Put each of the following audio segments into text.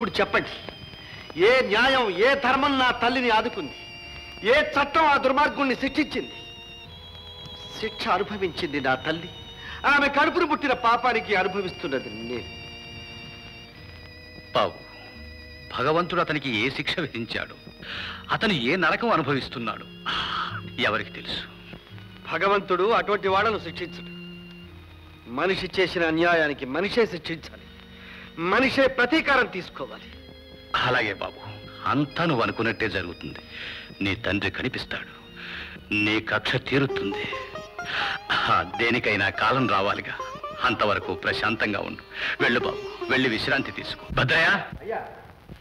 ఇప్పుడు చెప్పండి. ఏ న్యాయం ఏ ధర్మం నా తల్లిని ఆదుకుంది? ఏ చట్టం ఆ దుర్మార్గుణ్ణి శిక్షించింది? శిక్ష అనుభవించింది నా తల్లి. ఆమె కడుపును పుట్టిన పాపానికి అనుభవిస్తున్నది నేను. బాబు భగవంతుడు అతనికి ఏ శిక్ష విధించాడు? అతను ఏ నరకం అనుభవిస్తున్నాడు? ఎవరికి తెలుసు? భగవంతుడు అటువంటి వాళ్ళను శిక్షించడు. మనిషి చేసిన అన్యాయానికి మనిషే శిక్షించాలి. మనిషే ప్రతీకారం తీసుకోవాలి. అలాగే బాబు. అంతా నువ్వు అనుకున్నట్టే జరుగుతుంది. నీ తండ్రి కనిపిస్తాడు. నీ కక్ష తీరుతుంది. దేనికైనా కాలం రావాలిగా. అంతవరకు ప్రశాంతంగా ఉండు. వెళ్ళు బాబు. వెళ్ళి విశ్రాంతి తీసుకో. భద్రయ్య!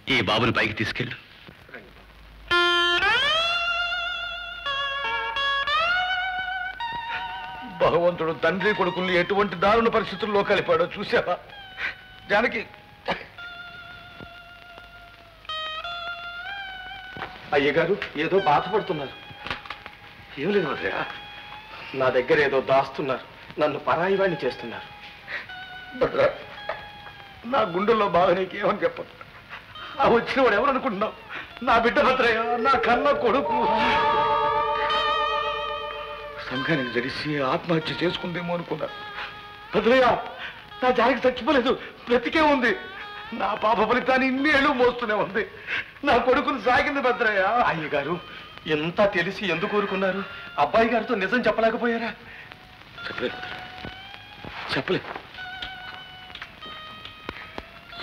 ఈ బాబుని పైకి తీసుకెళ్ళు. భగవంతుడు తండ్రి కొడుకుల్ని ఎటువంటి దారుణ పరిస్థితుల్లో కలిపాడో చూసావా జానకి. అయ్యగారు ఏదో బాధపడుతున్నారు. ఏం లేదు వదరా నా దగ్గర ఏదో దాస్తున్నారు. నన్ను పరాయి వాడిని చేస్తున్నారు. భద్రా నా గుండెల్లో బాధ నీకేమని చెప్పదు ఆ వచ్చిన వాడు ఎవరు అనుకుంటున్నావు? నా బిడ్డ భద్రయ్య నా కన్న కొడుకు. సంఘానికి జరిసి ఆత్మహత్య చేసుకుందేమో అనుకున్నా భద్రయ్య! నా జారికి చచ్చిపోలేదు. బ్రతికే ఉంది. నా పాప ఫలితాన్ని ఇన్నేళ్ళు మోస్తూనే ఉంది. నా కొడుకును సాగింది భద్రయ్య. అయ్యగారు ఎంత తెలిసి ఎందుకు కోరుకున్నారు అబ్బాయి గారితో నిజం చెప్పలేకపోయారా? చెప్పలేదు చెప్పలేదు.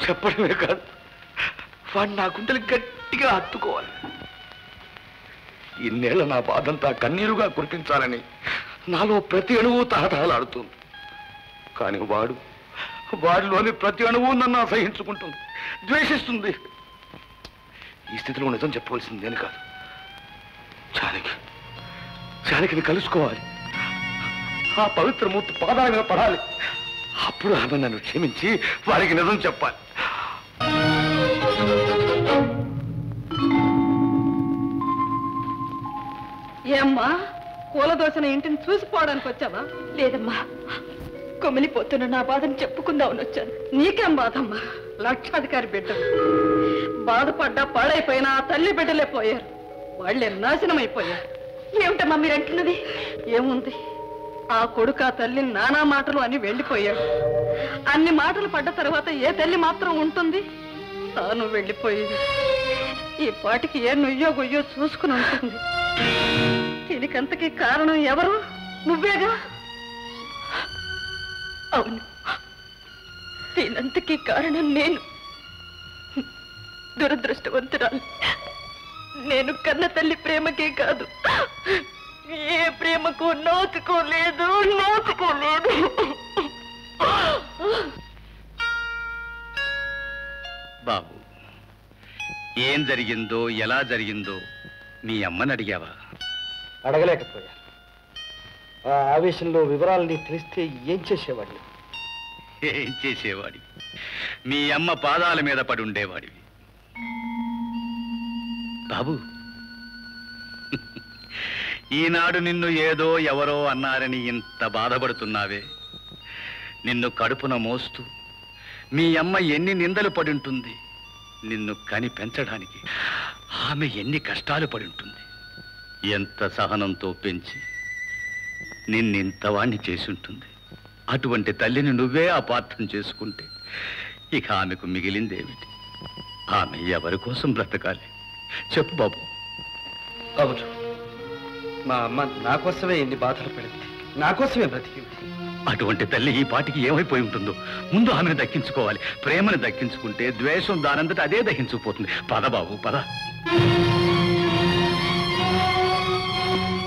చెప్పడమే కాదు. వాడు నా గుండెలు గట్టిగా హత్తుకోవాలి ఇన్నేళ్ళ నా బాధంతా కన్నీరుగా కురిపించాలని నాలో ప్రతి అణువు తహతహలాడుతుంది. కానీ వాడు వారిలోని ప్రతి అణువు నన్ను అసహించుకుంటుంది ద్వేషిస్తుంది. ఈ స్థితిలో నిజం చెప్పవలసింది నేను కాదు. జానకి జానకిని కలుసుకోవాలి. ఆ పవిత్ర మూర్తి పాదాల మీద పడాలి. అప్పుడు ఆమె నన్ను క్షమించి వారికి నిజం చెప్పాలి. ఏమ్మా కూలదోసిన ఇంటిని చూసిపోవడానికి వచ్చావా? లేదమ్మా. కొమిలిపోతున్న నా బాధను చెప్పుకుందామని వచ్చాను. నీకేం బాధమ్మా? లక్షాధికారి బిడ్డ. బాధపడ్డా పాడైపోయినా ఆ తల్లి బిడ్డలే పోయారు. వాళ్ళే నాశనం అయిపోయారు ఏమిటమ్మా మీరు అంటున్నది? ఏముంది? ఆ కొడుకు ఆ తల్లిని నానా మాటలు అని వెళ్ళిపోయాడు. అన్ని మాటలు పడ్డ తర్వాత ఏ తల్లి మాత్రం ఉంటుంది? తాను వెళ్ళిపోయింది. ఈ పాటికి ఏ నుయ్యో గొయ్యో చూసుకుని ఉంటుంది. దీనికంతకీ కారణం ఎవరు? నువ్వేగా? అవును. దీనంతకీ కారణం నేను. దురదృష్టవంతురాలు. నేను కన్న తల్లి ప్రేమకే కాదు. ఏ ప్రేమకు నోచుకోలేదు నోచుకోలేదు బాబు ఏం జరిగిందో ఎలా జరిగిందో మీ అమ్మని అడిగావా? అడగలేకపోయా. ఆ ఆవేశంలో వివరాలని తెలిస్తే ఏం చేసేవాడిని ఏం చేసేవాడి మీ అమ్మ పాదాల మీద పడి ఉండేవాడివి. బాబు ఈనాడు నిన్ను ఏదో ఎవరో అన్నారని ఇంత బాధపడుతున్నావే? నిన్ను కడుపున మోస్తూ మీ అమ్మ ఎన్ని నిందలు పడి ఉంటుంది? నిన్ను కని పెంచడానికి ఆమె ఎన్ని కష్టాలు పడి ఉంటుంది? ఎంత సహనంతో పెంచి నిన్నింతవాణ్ణి చేసి ఉంటుంది అటువంటి తల్లిని నువ్వే అపార్థం చేసుకుంటే ఇక ఆమెకు మిగిలిందేమిటి? ఆమె ఎవరి కోసం బ్రతకాలి? చెప్పు బాబు. అవును మా అమ్మ నా కోసమే ఎన్ని బాధలు పడింది నా కోసమే బ్రతికింది. అటువంటి తల్లి ఈ పాటికి ఏమైపోయి ఉంటుందో ముందు ఆమెను దక్కించుకోవాలి. ప్రేమను దక్కించుకుంటే ద్వేషం దానంతట అదే దక్కించుకుపోతుంది పద బాబు పద.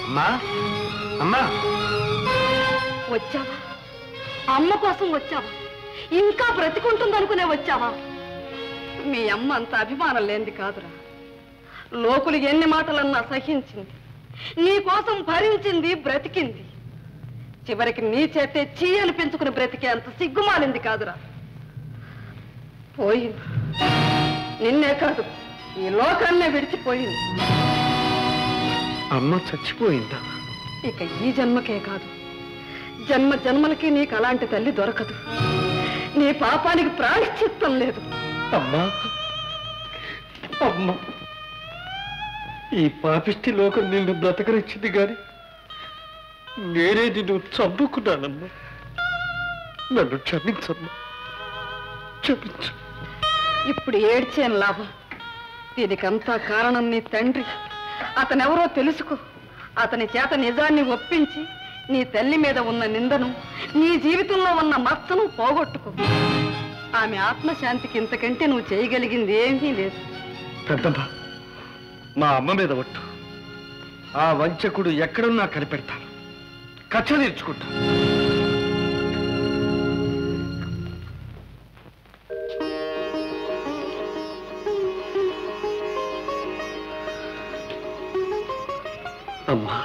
అమ్మా అమ్మా. వచ్చావా? అమ్మ కోసం వచ్చావా? ఇంకా బ్రతికుంటుందనుకునే వచ్చావా? మీ అమ్మ అంత అభిమానం లేనిది కాదురా. లోకులు ఎన్ని మాటలన్నా సహించింది. నీ కోసం భరించింది బ్రతికింది. చివరికి నీ చేతే చీయలు పెంచుకుని బ్రతికే అంత సిగ్గుమాలింది కాదురా. పోయింది. నిన్నే కాదు ఈ లోకాన్నే విడిచిపోయింది. అమ్మ చచ్చిపోయిందా? ఇక ఈ జన్మకే కాదు. జన్మ జన్మలకి నీకు అలాంటి తల్లి దొరకదు. నీ పాపానికి ప్రాయశ్చిత్తం లేదు. అమ్మా అమ్మ. ఈ పాపిష్టి లోకం నిన్ను బ్రతకరించింది గాని నేనే నిన్ను చంపుకున్నానమ్మా. నన్ను క్షమించమ్మా. క్షమించు. ఇప్పుడు ఏడ్చేం లాభం? దీనికంతా కారణం నీ తండ్రి. అతనెవరో తెలుసుకో. అతని చేత నిజాన్ని ఒప్పించి నీ తల్లి మీద ఉన్న నిందను నీ జీవితంలో ఉన్న మచ్చను పోగొట్టుకో. ఆమె ఆత్మశాంతికి ఇంతకంటే నువ్వు చేయగలిగింది ఏమీ లేదు. పెద్దమ్మ మా అమ్మ మీద ఒట్టు. ఆ వంచకుడు ఎక్కడున్నా కనిపెడతాను కచ్చ తీర్చుకుంటాను అమ్మా.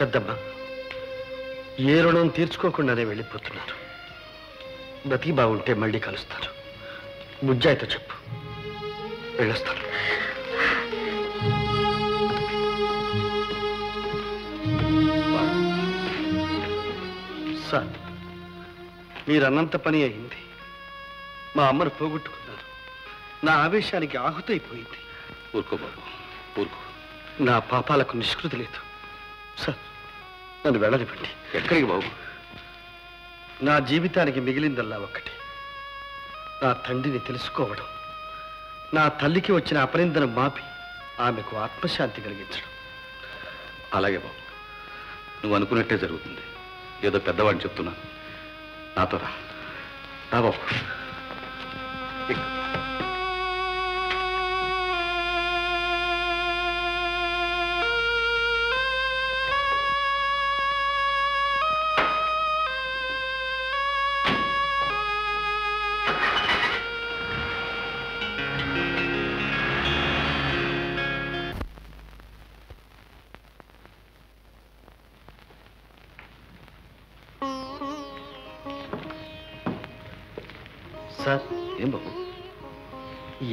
పెద్దమ్మ ఏ రుణం తీర్చుకోకుండానే వెళ్ళిపోతున్నారు. బతికి బాగుంటే మళ్ళీ కలుస్తారు. బుజ్జాయితో చెప్పు. వెళ్ళొస్తాను. సార్ మీరన్నంత పని అయింది. మా అమ్మను పోగొట్టుకున్నారు. నా ఆవేశానికి ఆహుతైపోయింది. ఊరుకో బాబు ఊరుకో. నా పాపాలకు నిష్కృతి లేదు. సార్ నన్ను వెళ్ళనివ్వండి. ఎక్కడికి బాబు? నా జీవితానికి మిగిలిందల్లా ఒక్కటి. నా తండ్రిని తెలుసుకోవడం నా తల్లికి వచ్చిన అపనిందను మాపి ఆమెకు ఆత్మశాంతి కలిగించడం. అలాగే బాబు. నువ్వు అనుకున్నట్టే జరుగుతుంది. ఏదో పెద్దవాడిని చెప్తున్నాను. నాతో రా. బాబు.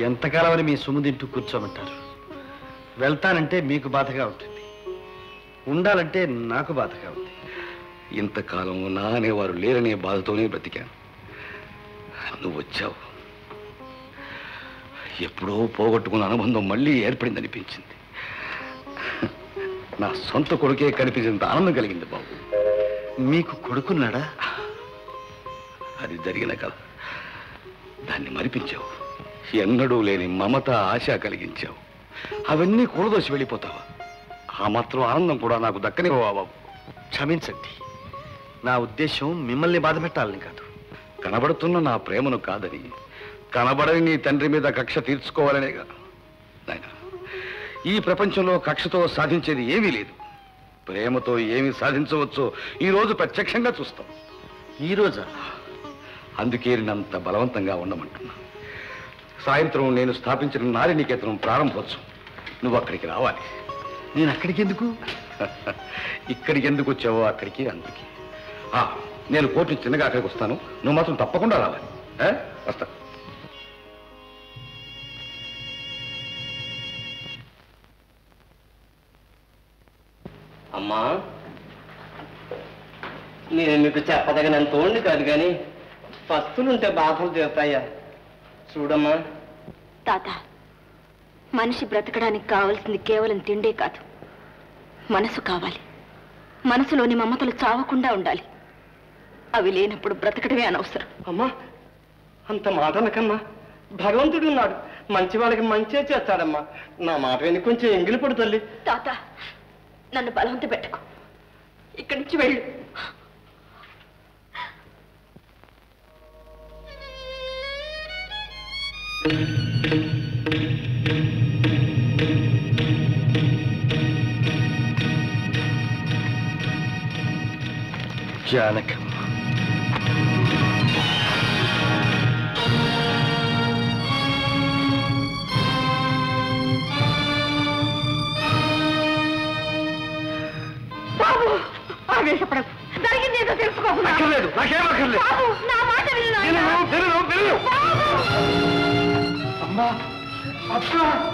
ఎంతకాలమని మీ సొమ్ము తింటూ కూర్చోమంటారు? వెళ్తానంటే మీకు బాధగా ఉంటుంది. ఉండాలంటే నాకు బాధగా ఉంది. ఇంతకాలం నా అనేవారు లేరనే బాధతోనే బ్రతికాను. నువ్వు వచ్చావు. ఎప్పుడో పోగొట్టుకున్న అనుబంధం మళ్ళీ ఏర్పడిందనిపించింది. నా సొంత కొడుకే కనిపించినంత ఆనందం కలిగింది బాబు. మీకు కొడుకున్నాడా? అది జరిగిన కథ. దాన్ని మరిపించావు. ఎన్నడూ లేని మమత ఆశ కలిగించావు. అవన్నీ కూడదోసి వెళ్ళిపోతావా? ఆ మాత్రం ఆనందం కూడా నాకు దక్కనివ్వవా బాబు. క్షమించండి. నా ఉద్దేశం మిమ్మల్ని బాధ పెట్టాలని కాదు. కనబడుతున్న నా ప్రేమను కాదని కనబడని నీ తండ్రి మీద కక్ష తీర్చుకోవాలనేగా నాయనా ఈ ప్రపంచంలో కక్షతో సాధించేది ఏమీ లేదు. ప్రేమతో ఏమి సాధించవచ్చో ఈ రోజు ప్రత్యక్షంగా చూస్తాం. ఈ రోజా? అందుకే నేనంత బలవంతంగా ఉండమంటున్నా. సాయంత్రం నేను స్థాపించిన నారినికేతనం ప్రారంభోత్సవం. నువ్వు అక్కడికి రావాలి. నేను అక్కడికి ఎందుకు? ఇక్కడికి ఎందుకు వచ్చావో అక్కడికి అందుకే. ఆ, నేను కోర్టు చిన్నగా అక్కడికి వస్తాను. నువ్వు మాత్రం తప్పకుండా రావాలి. ఆ? వస్తా. అమ్మా నేను మీకు చెప్పదగినంత ఓండి కాదు కానీ పస్తులుంటే బాధలు తీరుతాయా? చూడమ్మా. తాత మనిషి బ్రతకడానికి కావలసింది కేవలం తిండే కాదు. మనసు కావాలి. మనసులోని మమతలు చావకుండా ఉండాలి. అవి లేనప్పుడు బ్రతకడమే అనవసరం. అమ్మా అంత మాట అనకమ్మా. భగవంతుడు ఉన్నాడు. మంచి వాళ్ళకి మంచే చేస్తాడమ్మా. నా మాట విని కొంచెం ఎంగిలి పడు తల్లి. తాత నన్ను బలవంత పెట్టకు. ఇక్కడి నుంచి వెళ్ళు. జానకమ్మ. బాబు ఆవేశపడకు. జరిగింది ఏదో ఏదో తెలుసుకో అక్కర్లేదు నాకేం అక్కర్లేదు. బాబు నా మాట విను 島発艦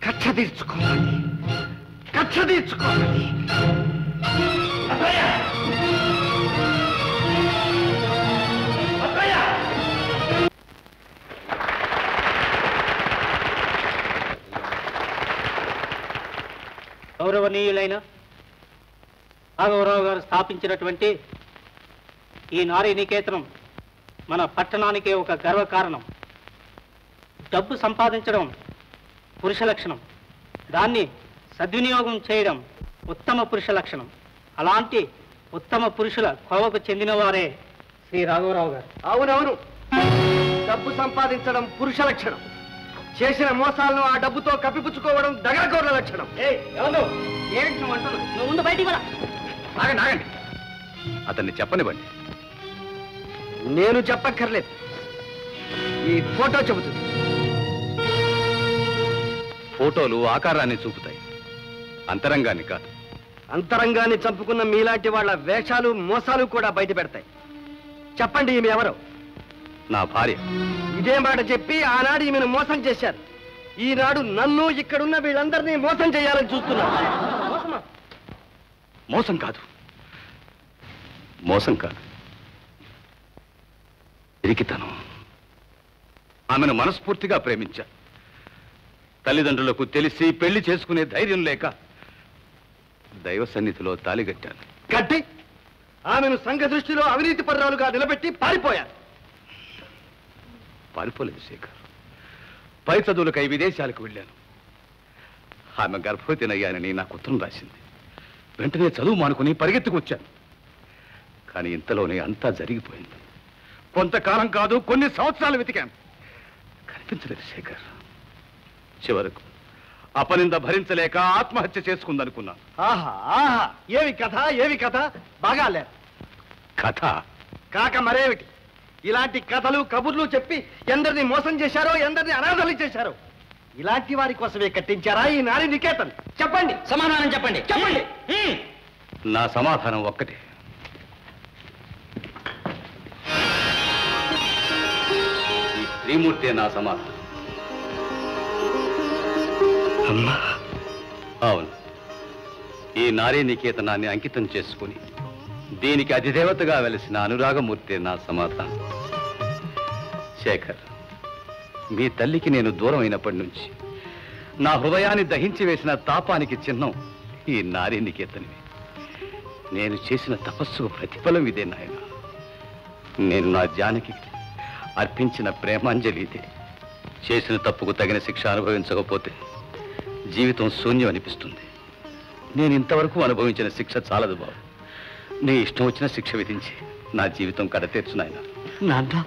勝手に突っ込んだに勝手に突っ込んだに。గౌరవనీయులైన రాఘవరావు గారు స్థాపించినటువంటి ఈ నారీ నికేతనం మన పట్టణానికే ఒక గర్వకారణం డబ్బు సంపాదించడం పురుష లక్షణం. దాన్ని సద్వినియోగం చేయడం ఉత్తమ పురుష లక్షణం. అలాంటి ఉత్తమ పురుషుల కోవకు చెందినవారే శ్రీ రాఘవరావు గారు. అవునవును. డబ్బు సంపాదించడం పురుష లక్షణం. చేసిన మోసాలను ఆ డబ్బుతో కప్పిపుచ్చుకోవడం దగరగోర్ల లక్షణం. ఏంటి నువ్వు అంటున్నావు నువ్వు ముందు బయటికి పద. ఆగండి ఆగండి. అతన్ని చెప్పనివ్వండి. నేను చెప్పక్కర్లేదు. ఈ ఫోటో చెబుతుంది. ఫోటోలు ఆకారాన్ని చూపుతాయి. అంతరంగాన్ని కాదు. అంతరంగాన్ని చంపుకున్న మీలాంటి వాళ్ళ వేషాలు మోసాలు కూడా బయట పెడతాయి చెప్పండి ఈమె ఎవరు? నా భార్య. ఇదే మాట చెప్పి ఆనాడు ఈమెను మోసం చేశారు. ఈనాడు నన్ను ఇక్కడున్న వీళ్ళందరినీ మోసం చేయాలని చూస్తున్నారు మోసమా? మోసం కాదు. మోసం కాదు. ఇరికితనం. ఆమెను మనస్ఫూర్తిగా ప్రేమించా. తల్లిదండ్రులకు తెలిసి పెళ్ళి చేసుకునే ధైర్యం లేక దైవ సన్నిధిలో తాలిగట్టాను గట్టి ఆమెను సంఘ దృష్టిలో అవినీతి పర్రాలుగా నిలబెట్టి పారిపోయారు పారిపోలేదు శేఖర్. పై చదువులకై విదేశాలకు వెళ్ళాను. ఆమె గర్భవతినయ్యానని నాకు ఉత్తరం రాసింది. వెంటనే చదువు మానుకుని పరిగెత్తుకొచ్చాను. కానీ ఇంతలోనే అంతా జరిగిపోయింది. కొంతకాలం కాదు కొన్ని సంవత్సరాలు వెతికాను. కనిపించలేదు శేఖర్. చివరకు అపనింద భరించలేక ఆత్మహత్య చేసుకుందనుకున్నాను. ఆహా ఆహా ఏమి కథ ఏమి కథ? బాగా లేదు కథ? కాక మరేమిటి? ఇలాంటి కథలు కబుర్లు చెప్పి ఎందరిని మోసం చేశారో ఎందరిని అనాథలు చేశారో ఇలాంటి వారి కోసమే కట్టించారా ఈ నారి నికేతన్? చెప్పండి. సమాధానం చెప్పండి. చెప్పండి. నా సమాధానం ఒక్కటే. ఈ శ్రీమూర్తే నా సమాధానం. అమ్మా. అవును. ఈ నారీ నికేతనాన్ని అంకితం చేసుకుని దీనికి అధిదేవతగా వెలిసిన అనురాగమూర్తి నా సమాధానం. శేఖర్ మీ తల్లికి నేను దూరం అయినప్పటి నుంచి నా హృదయాన్ని దహించి వేసిన తాపానికి చిహ్నం ఈ నారీ నేను చేసిన తపస్సుకు ప్రతిఫలం ఇదే నాయన. నేను నా జానకి అర్పించిన ప్రేమాంజలి ఇదే. చేసిన తప్పుకు తగిన శిక్ష అనుభవించకపోతే జీవితం శూన్యం అనిపిస్తుంది. నేను ఇంతవరకు అనుభవించిన శిక్ష చాలదు బాబు. నీ ఇష్టం వచ్చిన శిక్ష విధించి నా జీవితం కడతీర్చు నాయన. నాన్న.